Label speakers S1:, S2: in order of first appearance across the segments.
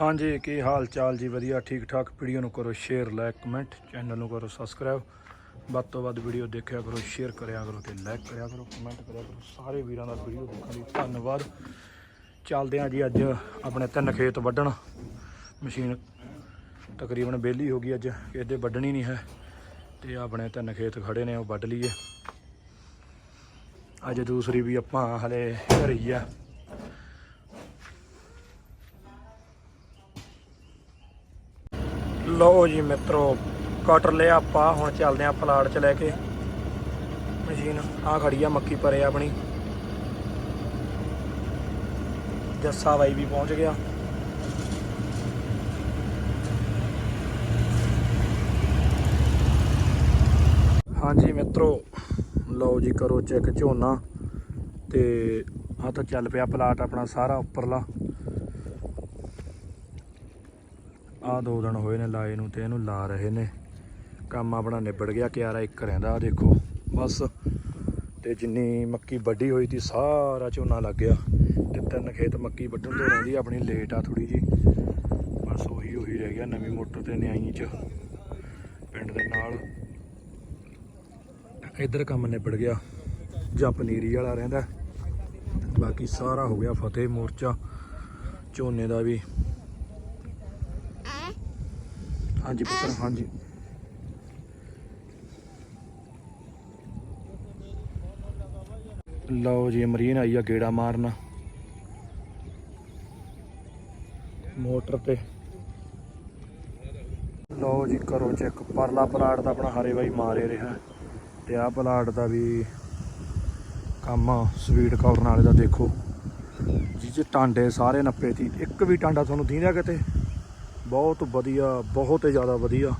S1: ਹਾਂਜੀ, ਕੀ ਹਾਲ ਚਾਲ ਜੀ? ਵਧੀਆ ਠੀਕ ਠਾਕ ਵੀਡੀਓ ਨੂੰ ਕਰੋ ਸ਼ੇਅਰ ਲਾਈਕ ਕਮੈਂਟ ਚੈਨਲ ਨੂੰ ਕਰੋ ਸਬਸਕ੍ਰਾਈਬ ਵੱਧ ਤੋਂ ਵੱਧ ਵੀਡੀਓ ਦੇਖਿਆ ਕਰੋ ਸ਼ੇਅਰ ਕਰਿਆ ਕਰੋ ਤੇ ਲਾਈਕ ਕਰਿਆ ਕਰੋ ਕਮੈਂਟ ਕਰਿਆ ਕਰੋ। ਸਾਰੇ ਵੀਰਾਂ ਦਾ ਵੀਡੀਓ ਦੇਖਣ ਲਈ ਧੰਨਵਾਦ। ਚੱਲਦੇ ਹਾਂ ਜੀ ਅੱਜ ਆਪਣੇ ਤਿੰਨ ਖੇਤ ਵੱਢਣ। ਮਸ਼ੀਨ ਤਕਰੀਬਨ ਵਿਹਲੀ ਹੋ ਗਈ ਅੱਜ ਇਹਦੇ ਵੱਢਣੀ ਨਹੀਂ ਹੈ। ਤੇ ਆਪਣੇ ਤਿੰਨ ਖੇਤ ਖੜੇ ਨੇ, ਉਹ ਵੱਢ ਲਈਏ। ਅੱਜ ਦੂਸਰੀ ਵੀ ਆਪਾਂ ਹਲੇ ਘਰੇ ਆ। ਲਓ ਜੀ ਮਿੱਤਰੋ ਕਟਰ ਲਿਆ ਆਪਾਂ, ਹੁਣ ਚੱਲਦੇ ਆਂ ਪਲਾਟ ਚ ਲੈ ਕੇ। ਮਸ਼ੀਨ ਆ ਖੜੀ ਆ ਮੱਕੀ ਪਰੇ ਆਪਣੀ। ਜੱਸਾ ਬਾਈ ਵੀ ਪਹੁੰਚ ਗਿਆ। ਹਾਂਜੀ ਮਿੱਤਰੋ, ਲਓ ਜੀ ਕਰੋ ਚੈੱਕ ਝੋਨਾ। ਤੇ ਆ ਤਾਂ ਚੱਲ ਪਿਆ ਪਲਾਟ ਆਪਣਾ ਸਾਰਾ ਉੱਪਰਲਾ। ਆ ਦੋ ਦਿਨ ਹੋਏ ਨੇ ਲਾਏ ਨੂੰ ਤੇ ਇਹਨੂੰ ਲਾ ਰਹੇ ਨੇ। ਕੰਮ ਆਪਣਾ ਨਿਬੜ ਗਿਆ, ਕਿਆਰਾ ਇੱਕ ਰਹਿੰਦਾ ਆ ਦੇਖੋ। ਬਸ। ਤੇ ਜਿੰਨੀ ਮੱਕੀ ਵੱਢੀ ਹੋਈ ਸੀ, ਸਾਰਾ ਝੋਨਾ ਲੱਗ ਗਿਆ। ਤੇ ਤਿੰਨ ਖੇਤ ਮੱਕੀ ਵੱਢਣ ਤੋਂ ਰਹਿੰਦੀ ਆਪਣੀ ਲੇਟ ਆ ਥੋੜੀ ਜੀ ਬਸ ਉਹੀ ਉਹੀ ਰਹਿ ਗਿਆ, ਨਵੀਂ ਮੋਟਰ ਤੇ ਨਿਆਈ ਚ, ਪਿੰਡ ਦੇ ਨਾਲ। ਇੱਧਰ ਕੰਮ ਨਿਬੜ ਗਿਆ। ਜਾਂ ਪਨੀਰੀ ਵਾਲਾ ਰਹਿੰਦਾ। ਬਾਕੀ ਸਾਰਾ ਹੋ ਗਿਆ ਫਤਿਹ, ਮੋਰਚਾ, ਝੋਨੇ ਦਾ ਵੀ। ਹਾਂਜੀ ਪੁੱਤਰ, ਹਾਂਜੀ। ਲਓ ਜੀ ਮਰੀਨ ਆਈ ਆ ਗੇੜਾ ਮਾਰਨ। ਮੋਟਰ ਤੇ। ਲਓ ਜੀ, ਕਰੋ ਚੈੱਕ। ਪਰਲਾ ਪਲਾਟ ਦਾ ਆਪਣਾ ਹਰੇ ਬਾਈ ਮਾਰੇ ਰਿਹਾ। ਤੇ ਆਹ ਪਲਾਟ ਦਾ ਵੀ ਕੰਮ ਸਵੀਟ ਕਾਰਨ ਵਾਲੇ ਦਾ ਦੇਖੋ। ਜੀ, ਜੇ ਟਾਂਡੇ ਸਾਰੇ ਨੱਪੇ ਸੀ, ਇੱਕ ਵੀ ਟਾਂਡਾ ਤੁਹਾਨੂੰ ਦੀਂਦਾ ਕਿਤੇ? ਬਹੁਤ ਵਧੀਆ, ਬਹੁਤ ਹੀ ਜ਼ਿਆਦਾ ਵਧੀਆ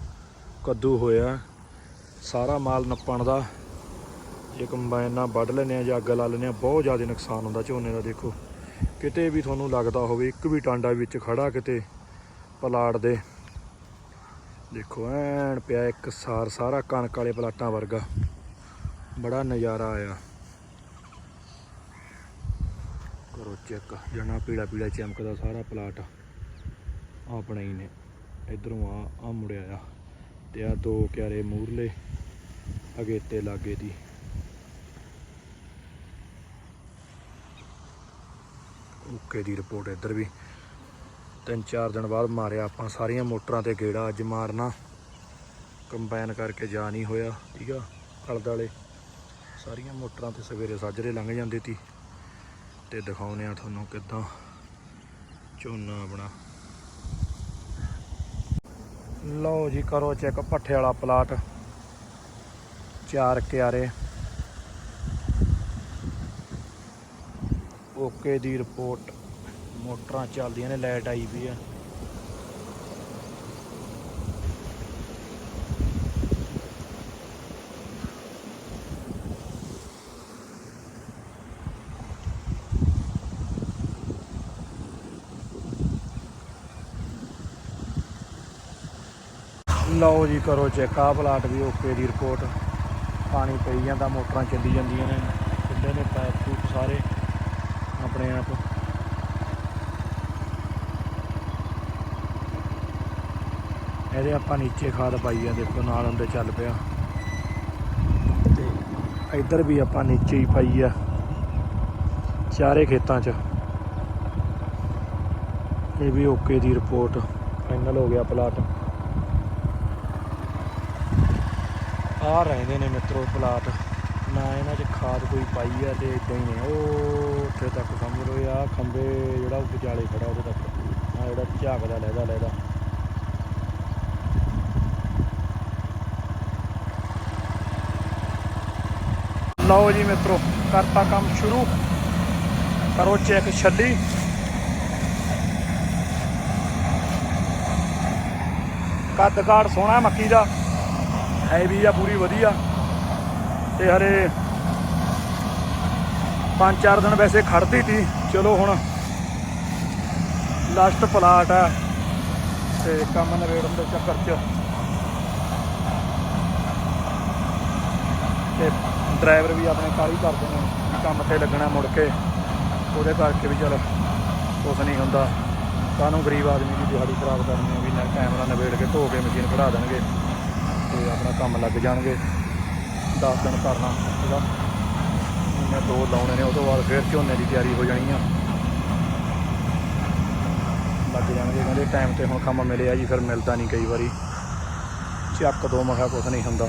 S1: ਕੱਦੂ ਹੋਇਆ। ਸਾਰਾ ਮਾਲ ਨੱਪਣ ਦਾ। ਜੇ ਕੰਬਾਈਨ ਨਾਲ ਵੱਢ ਲੈਨੇ ਆ ਜਾਂ ਅੱਗ ਲਾ ਲੈਨੇ ਆ ਬਹੁਤ ਜ਼ਿਆਦਾ ਨੁਕਸਾਨ ਹੁੰਦਾ ਝੋਨੇ ਦਾ, ਦੇਖੋ। ਕਿਤੇ ਵੀ ਤੁਹਾਨੂੰ ਲੱਗਦਾ ਹੋਵੇ, ਇੱਕ ਵੀ ਟਾਂਡਾ ਵਿੱਚ ਖੜਾ ਕਿਤੇ ਪਲਾਟ ਦੇ। ਦੇਖੋ, ਐਨ ਪਿਆ ਇੱਕ ਸਾਰ, ਸਾਰਾ ਕਣਕ ਵਾਲੇ ਪਲਾਟਾਂ ਵਰਗਾ। ਬੜਾ ਨਜ਼ਾਰਾ ਆਇਆ। ਕਰੋ ਚੈੱਕ। ਜਣਾ ਪੀੜਾ ਪੀੜਾ ਚਮਕਦਾ ਸਾਰਾ ਪਲਾਟ। ਆਪਣਾ ਹੀ ਨੇ। ਇਧਰੋਂ ਆ ਆ ਮੁੜਿਆ ਆ ਤੇ ਆ ਦੋ ਕਿਆਰੇ ਮੂਰਲੇ ਅਗੇਤੇ ਲਾਗੇ ਦੀ। ਓਕੇ ਦੀ ਰਿਪੋਰਟ ਇੱਧਰ ਵੀ। ਤਿੰਨ ਚਾਰ ਦਿਨ ਬਾਅਦ ਮਾਰਿਆ ਆਪਾਂ ਸਾਰੀਆਂ ਮੋਟਰਾਂ ਤੇ ਗੇੜਾ ਅੱਜ ਮਾਰਨਾ। ਕੰਬਾਈਨ ਕਰਕੇ ਜਾ ਨਹੀਂ ਹੋਇਆ, ਠੀਕ ਆ? ਅਲਦ ਸਾਰੀਆਂ ਮੋਟਰਾਂ ਤੇ ਸਵੇਰੇ ਸਾਜਰੇ ਲੰਘ ਜਾਂਦੇ ਤੀ। ਤੇ ਦਿਖਾਉਨੇ ਆ ਤੁਹਾਨੂੰ ਕਿੱਦਾਂ ਝੋਨਾ ਆਪਣਾ। ਲਓ ਜੀ, ਕਰੋ ਚੈੱਕ ਪੱਠੇ ਵਾਲਾ ਪਲਾਟ ਚਾਰ ਕਿਆਰੇ। ਓਕੇ ਦੀ ਰਿਪੋਰਟ ਮੋਟਰਾਂ ਚੱਲਦੀਆਂ ਨੇ ਲਾਈਟ ਆਈ ਵੀ ਆ। ਲਓ ਜੀ, ਕਰੋ ਚੈੱਕ ਆ ਪਲਾਟ ਵੀ ਓਕੇ ਦੀ ਰਿਪੋਰਟ ਪਾਣੀ ਪਈ ਜਾਂਦਾ, ਮੋਟਰਾਂ ਚੱਲੀ ਜਾਂਦੀਆਂ ਨੇ। ਖੁੱਲੇ ਨੇ ਪਾਈਪ ਪੂਪ ਸਾਰੇ, ਆਪਣੇ ਆਪ। ਇਹਦੇ ਆਪਾਂ ਨੀਚੇ ਖਾਦ ਪਾਈ ਆ, ਦੇਖੋ ਨਾਲ ਹੁੰਦੇ ਚੱਲ ਪਿਆ। ਤੇ ਇੱਧਰ ਵੀ ਆਪਾਂ ਨੀਚੇ ਹੀ ਪਾਈ ਆ, ਚਾਰੇ ਖੇਤਾਂ 'ਚ। ਇਹ ਵੀ ਓਕੇ ਦੀ ਰਿਪੋਰਟ ਫਾਈਨਲ ਹੋ ਗਿਆ ਪਲਾਟ। ਆ ਰਹਿੰਦੇ ਨੇ ਮਿੱਤਰੋ ਪਲਾਟ। ਨਾ ਇਹਨਾਂ 'ਚ ਖਾਦ ਕੋਈ ਪਾਈ ਆ ਤੇ ਇਦਾਂ ਹੀ ਨੇ। ਉਹ ਉੱਥੇ ਤੱਕ ਸਮਝ ਲਓ ਆ ਖੰਬੇ ਜਿਹੜਾ ਉਹ ਵਿਚਾਲੇ ਖੜਾ ਉਹਦੇ ਤੱਕ। ਆ ਜਿਹੜਾ ਝਾਕਦਾ ਲੈਦਾ ਲੈਦਾ ਲਓ ਜੀ ਮਿੱਤਰੋ, ਕਰਤਾ ਕੰਮ ਸ਼ੁਰੂ। ਕਰੋ ਚੈੱਕ ਛੱਡੀ ਕੱਦ ਕਾੜ ਸੋਹਣਾ ਮੱਕੀ ਦਾ। ਹੈਵੀ ਆ, ਪੂਰੀ ਵਧੀਆ। ਤੇ ਹਰੇ ਪੰਜ ਚਾਰ ਦਿਨ ਵੈਸੇ ਖੜਦੀ ਤੀ। ਚਲੋ ਹੁਣ ਲਾਸਟ ਪਲਾਟ ਆ। ਤੇ ਕੰਮ ਨਵੇੜਨ ਦੇ ਚੱਕਰ 'ਚ। ਤੇ ਡਰਾਈਵਰ ਵੀ ਆਪਣੇ ਕਾਲੀ ਕਰਦੇ ਨੇ ਵੀ ਕੰਮ ਤੇ ਲੱਗਣਾ ਮੁੜ ਕੇ। ਉਹਦੇ ਕਰਕੇ ਵੀ ਚਲ ਕੁਛ ਨਹੀਂ ਹੁੰਦਾ। ਕਾਨੂੰ ਗਰੀਬ ਆਦਮੀ ਦੀ ਦਿਹਾੜੀ ਖਰਾਬ ਕਰਨੀ ਹੈ ਵੀ ਨਾ ਕੈਮਰਾ ਨਵੇੜ ਕੇ ਧੋ ਕੇ ਮਸ਼ੀਨ ਕਢਾ ਦੇਣਗੇ। ਤੇ ਆਪਣਾ ਕੰਮ ਲੱਗ ਜਾਣਗੇ। 10 ਦਿਨ ਕਰਨਾ ਇਹਦਾ ਮਹੀਨੇ ਦੋ ਲਾਉਣੇ ਨੇ ਉਹ ਤੋਂ ਬਾਅਦ ਫਿਰ ਝੋਨੇ ਦੀ ਤਿਆਰੀ ਹੋ ਜਾਣੀ ਆ। ਲੱਗ ਜਾਣਗੇ, ਕਹਿੰਦੇ ਟਾਈਮ ਤੇ ਹੁਣ ਕੰਮ ਮਿਲਿਆ ਜੀ, ਫਿਰ ਮਿਲਦਾ ਨਹੀਂ ਕਈ ਵਾਰੀ। ਚੱਕ ਦੋ, ਮੈਂ ਕਿਹਾ ਕੁਛ ਨਹੀਂ ਹੁੰਦਾ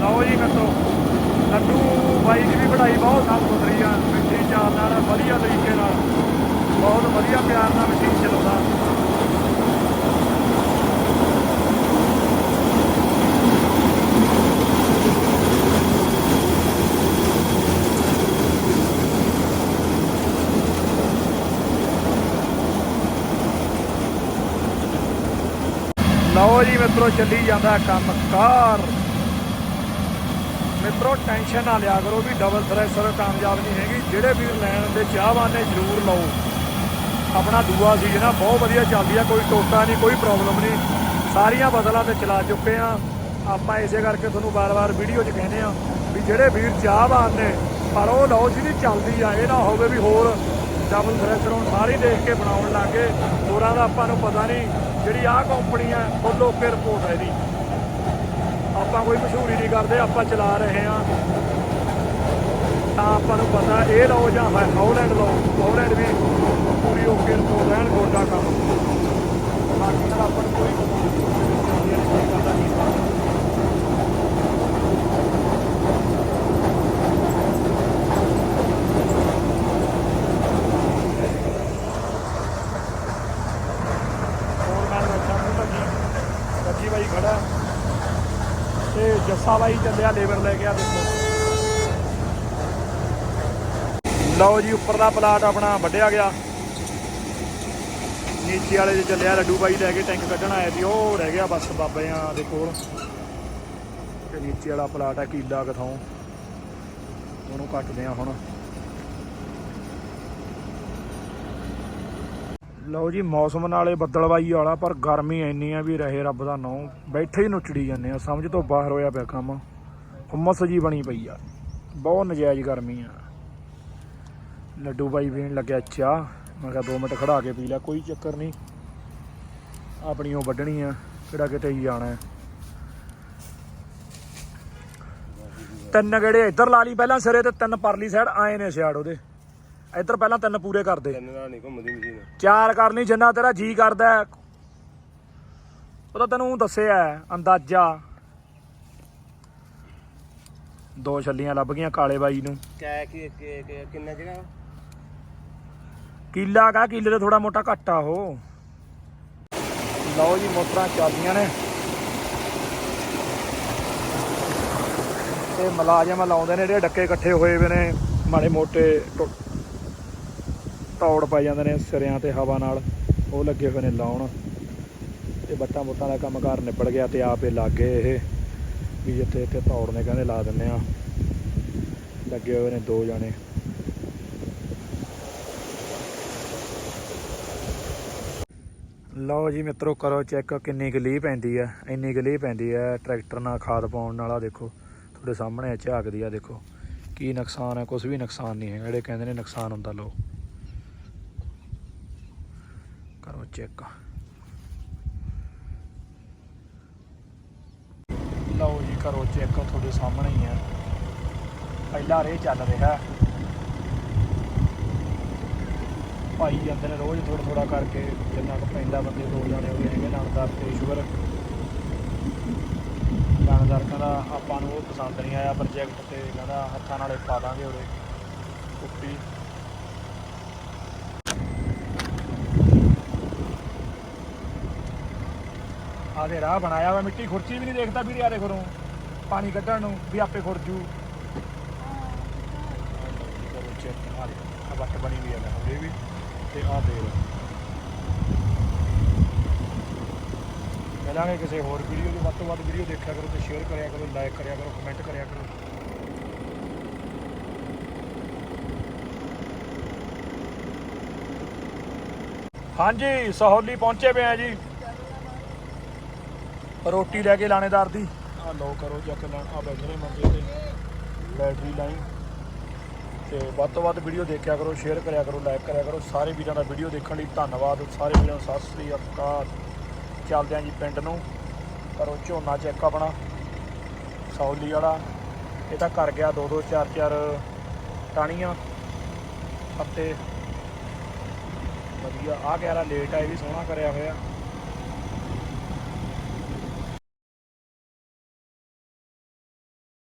S1: ਲਓ ਜੀ ਕੱਟੋ ਲੱਡੂ ਬਾਈ ਦੀ ਵੀ ਪੜ੍ਹਾਈ ਬਹੁਤ ਸਾਫ਼ ਸੁਥਰੀ ਆ ਮਿੱਟੀ ਚਾਰ ਨਾਲ ਵਧੀਆ ਤਰੀਕੇ ਨਾਲ ਬਹੁਤ ਵਧੀਆ ਪਿਆਰ ਨਾਲ ਮਸ਼ੀਨ ਚਲਾਉਂਦਾ ਲਓ ਜੀ ਮਿੱਤਰੋ, ਚੱਲੀ ਜਾਂਦਾ ਕੰਮ ਕਾਰ ਮਿੱਤਰੋ, ਟੈਨਸ਼ਨ ਨਾ ਲਿਆ ਕਰੋ ਵੀ ਡਬਲ ਥ੍ਰੈਸ਼ਰ ਕਾਮਯਾਬ ਨਹੀਂ ਹੈਗੀ। ਜਿਹੜੇ ਵੀ ਲੈਣ ਦੇ ਚਾਹਵਾਨ ਨੇ, ਜ਼ਰੂਰ ਲਓ। ਆਪਣਾ ਦੂਆ ਸੀ ਨਾ, ਬਹੁਤ ਵਧੀਆ ਚੱਲਦੀ ਆ, ਕੋਈ ਟੋਟਾ ਨਹੀਂ, ਕੋਈ ਪ੍ਰੋਬਲਮ ਨਹੀਂ। ਸਾਰੀਆਂ ਬਦਲਾਂ ਤੇ ਚਲਾ ਚੁੱਕੇ ਆ। ਆਪਾਂ ਇਸੇ ਕਰਕੇ ਤੁਹਾਨੂੰ ਵਾਰ-ਵਾਰ ਵੀਡੀਓ 'ਚ ਕਹਿੰਦੇ ਆ ਵੀ ਜਿਹੜੇ ਵੀਰ ਚਾਹਵਾਨ ਨੇ, ਪਰ ਉਹ ਲਓ ਜਿਹਦੀ ਚੱਲਦੀ ਆ, ਇਹ ਨਾ ਹੋਵੇ ਵੀ ਹੋਰ ਡਬਲ ਥ੍ਰੈਸ਼ਰ ਹੁਣ ਸਾਰੇ ਦੇਖ ਕੇ ਬਣਾਉਣ ਲੱਗੇ ਹੋਰਾਂ ਦਾ ਆਪਾਂ ਨੂੰ ਪਤਾ ਨਹੀਂ, ਜਿਹੜੀ ਆਹ ਕੰਪਨੀ ਆ ਫੁੱਲ ਓਕੇ ਰਿਪੋਰਟ ਹੈ ਇਹਦੀ। ਆਪਾਂ ਕੋਈ ਮਸ਼ਹੂਰੀ ਨਹੀਂ ਕਰਦੇ, ਆਪਾਂ ਚਲਾ ਰਹੇ ਹਾਂ ਤਾਂ ਆਪਾਂ ਨੂੰ ਪਤਾ, ਇਹ ਲਓ ਜਾਂ ਹਾਉਲੈਂਡ ਲਓ। ਹਾਉਲੈਂਡ ਵੀ ਪੂਰੀ ਓਕੇ ਰਹਿਣ ਗੋਡਾ ਕੰਮ ਬਾਕੀ ਤਾਂ ਆਪਾਂ ਨੂੰ ਕੋਈ ਹੋਰ ਮੈਂ ਬੈਠਾ ਬਾਈ ਖੜਾ ਤੇ ਜੱਸਾ ਬਾਈ ਚੱਲਿਆ ਲੇਬਰ ਲੈ ਕੇ ਆ ਦੇਖੋ ਲਓ ਜੀ, ਉੱਪਰ ਦਾ ਪਲਾਟ ਆਪਣਾ ਵੱਢਿਆ ਗਿਆ। ਨੀਚੇ ਵਾਲੇ 'ਚ ਚੱਲਿਆ, ਲੱਡੂ ਬਾਈ ਲੈ ਕੇ ਟੈਂਕ ਕੱਢਣ ਆਇਆ ਸੀ, ਉਹ ਰਹਿ ਗਿਆ ਬਸ ਬਾਬਿਆਂ ਦੇ ਕੋਲ। ਤੇ ਨੀਚੇ ਵਾਲਾ ਪਲਾਟ ਆ, ਕੀਲਾ ਕਥੋਂ। ਉਹਨੂੰ ਕੱਟਦੇ ਆ ਹੁਣ। ਲਓ ਜੀ, ਮੌਸਮ ਨਾਲੇ ਬੱਦਲਵਾਈ ਵਾਲਾ, ਪਰ ਗਰਮੀ ਇੰਨੀ ਆ ਵੀ ਰਹੇ ਰੱਬ ਦਾ ਨਾਂ ਬੈਠੇ ਹੀ ਨੁਚੜੀ ਜਾਂਦੇ ਆ, ਸਮਝ ਤੋਂ ਬਾਹਰ ਹੋਇਆ ਪਿਆ ਕੰਮ। ਹੁਮਸ ਜੀ ਬਣੀ ਪਈ ਆ। ਬਹੁਤ ਨਜਾਇਜ਼ ਗਰਮੀ ਆ। ਲੱਡੂ ਬਾਈ ਪੀਣ ਲੱਗਿਆ ਚਾਹ। ਮੈਂ ਕਿਹਾ 2 ਮਿੰਟ ਖੜਾ ਕੇ ਪੀ ਲਿਆ ਕੋਈ ਚੱਕਰ ਨਹੀਂ। ਆਪਣੀ ਉਹ ਵੱਢਣੀ ਆ ਕਿਹੜਾ ਕਿਤੇ ਹੀ ਜਾਣਾ ਹੈ। ਤਿੰਨ ਗੇੜੇ ਇੱਧਰ ਲਾ ਲਈ ਪਹਿਲਾਂ ਸਿਰੇ ਤੇ ਤਿੰਨ ਪਰਲੀ ਸਾਈਡ ਆਏ ਨੇ ਸਿਆੜ ਉਹਦੇ। ਇੱਧਰ ਪਹਿਲਾਂ ਤਿੰਨ ਪੂਰੇ ਕਰ ਦੇ
S2: ਤਿੰਨ ਨਾਲ ਨਹੀਂ ਘੁੰਮਦੀ ਮਸ਼ੀਨ
S1: ਚਾਰ ਕਰਨੀ ਜਿੰਨਾ ਤੇਰਾ ਜੀ ਕਰਦਾ। ਉਹ ਤਾਂ ਤੈਨੂੰ ਦੱਸਿਆ ਅੰਦਾਜ਼ਾ। ਦੋ ਛੱਲੀਆਂ ਲੱਭ ਗਈਆਂ ਕਾਲੇ ਬਾਈ ਨੂੰ।
S2: ਕਿੰਨਾ ਜਗ੍ਹਾ?
S1: ਕੀਲਾ ਕਾ ਕਿੱਲੇ ਤੇ ਥੋੜਾ ਮੋਟਾ ਘੱਟ ਆ ਉਹ। ਲਓ ਜੀ, ਮੋਟਰਾਂ ਚੱਲਦੀਆਂ ਨੇ। ਤੇ ਮੁਲਾਜ਼ਮ ਲਾਉਂਦੇ ਨੇ, ਜਿਹੜੇ ਡੱਕੇ ਇਕੱਠੇ ਹੋਏ ਵੇ ਨੇ, ਮਾੜੇ ਮੋਟੇ ਟੁ- ਤੌੜ ਪਾਈ ਜਾਂਦੇ ਨੇ ਸਿਰਿਆਂ ਤੇ ਹਵਾ ਨਾਲ। ਉਹ ਲੱਗੇ ਹੋਏ ਨੇ ਲਾਉਣ। ਤੇ ਬੱਟਾਂ ਬੁੱਟਾਂ ਦਾ ਕੰਮ ਕਾਰ ਨਿਬੜ ਗਿਆ ਤੇ ਆਪੇ ਲੱਗ ਗਏ ਇਹ। ਵੀ ਜਿੱਥੇ ਇੱਥੇ ਤੌੜ ਨੇ ਕਹਿੰਦੇ ਲਾ ਦਿੰਨੇ ਆ। ਲੱਗੇ ਹੋਏ ਨੇ ਦੋ ਜਾਣੇ। ਲਓ ਜੀ ਮਿੱਤਰੋ, ਕਰੋ ਚੈੱਕ ਕਿੰਨੀ ਕੁ ਲੀਹ ਪੈਂਦੀ ਹੈ ਇੰਨੀ ਕੁ ਪੈਂਦੀ ਹੈ ਟਰੈਕਟਰ ਨਾਲ ਖਾਦ ਪਾਉਣ ਨਾਲ ਦੇਖੋ, ਤੁਹਾਡੇ ਸਾਹਮਣੇ ਆ ਝਾਕਦੀ ਆ, ਦੇਖੋ, ਕੀ ਨੁਕਸਾਨ ਹੈ ਕੁਝ ਵੀ ਨੁਕਸਾਨ ਨਹੀਂ ਹੈ ਜਿਹੜੇ ਕਹਿੰਦੇ ਨੇ ਨੁਕਸਾਨ ਹੁੰਦਾ, ਲਓ। ਕਰੋ ਚੈੱਕ ਲਓ ਜੀ, ਕਰੋ ਚੈੱਕ ਤੁਹਾਡੇ ਸਾਹਮਣੇ ਹੀ ਹੈ ਪਹਿਲਾ ਰੇ ਚੱਲ ਰਿਹਾ। ਭਾਈ ਜਾਂਦੇ ਨੇ ਰੋਜ਼ ਥੋੜਾ ਥੋੜਾ ਕਰਕੇ ਜਿੰਨਾ ਕੁ ਪੈਂਦਾ ਬੰਦੇ ਦੋ ਜਾਣੇ ਹੋਏ ਹੈਗੇ ਲਾਣਦਾਰ ਤੇ ਈਸ਼ਵਰ ਲਾਣਦਾਰ ਕਹਿੰਦਾ ਆਪਾਂ ਨੂੰ ਉਹ ਪਸੰਦ ਨਹੀਂ ਆਇਆ ਪ੍ਰੋਜੈਕਟ ਤੇ ਕਹਿੰਦਾ ਹੱਥਾਂ ਨਾਲੇ ਪਾ ਦਾਂਗੇ ਉਰੇ। ਕੁੱਪੀ ਆ ਦੇ ਰਾਹ ਬਣਾਇਆ ਵਾ ਮਿੱਟੀ ਖੁਰਚੀ ਵੀ ਨਹੀਂ ਦੇਖਦਾ ਵੀਰੇ ਆਰੇ ਘਰੋਂ ਪਾਣੀ ਕੱਢਣ ਨੂੰ ਵੀ ਆਪੇ ਖੁਰਜੂ ਚਲੋ ਚੈੱਕ ਆ ਵੱਟ ਬਣੀ ਵੀ ਆ ਉਹਦੇ ਵੀ। ਤੇ ਆ ਦੇ ਮਿਲਾਂਗੇ ਕਿਸੇ ਹੋਰ ਵੀਡੀਓ ਦੀ ਵੱਧ ਤੋਂ ਵੱਧ ਵੀਡੀਓ ਦੇਖਿਆ ਕਰੋ ਤੇ ਸ਼ੇਅਰ ਕਰਿਆ ਕਰੋ ਲਾਈਕ ਕਰਿਆ ਕਰੋ ਕਮੈਂਟ ਕਰਿਆ ਕਰੋ। ਹਾਂਜੀ, ਸਹੌਲੀ ਪਹੁੰਚੇ ਪਏ ਆ ਜੀ। ਰੋਟੀ ਲੈ ਕੇ ਲਾਣੇਦਾਰ ਦੀ। ਆ ਲਓ ਕਰੋ ਜਾ ਕੇ ਲਾਣ ਆ ਬੈਠੇ ਮੰਜੇ ਤੇ। Battery line. ਤੇ ਵੱਧ ਤੋਂ ਵੱਧ ਵੀਡੀਓ ਦੇਖਿਆ ਕਰੋ ਸ਼ੇਅਰ ਕਰਿਆ ਕਰੋ ਲਾਈਕ ਕਰਿਆ ਕਰੋ। ਸਾਰੇ ਵੀਰਾਂ ਦਾ ਵੀਡੀਓ ਦੇਖਣ ਲਈ ਧੰਨਵਾਦ। ਸਾਰੇ ਵੀਰਾਂ ਨੂੰ ਸਤਿ ਸ੍ਰੀ ਅਕਾਲ। ਚੱਲਦੇ ਆਂ ਜੀ ਪਿੰਡ ਨੂੰ। ਕਰੋ ਝੋਨਾ ਚੈੱਕ ਆਪਣਾ। ਸੌਲੀ ਵਾਲਾ। ਇਹ ਤਾਂ ਕਰ ਗਿਆ ਦੋ ਦੋ ਚਾਰ ਚਾਰ ਟਾਣੀਆਂ ਅਤੇ ਵਧੀਆ। ਆ ਗਿਆ ਲੇਟ ਆ, ਇਹ ਵੀ ਸੋਹਣਾ ਕਰਿਆ ਹੋਇਆ।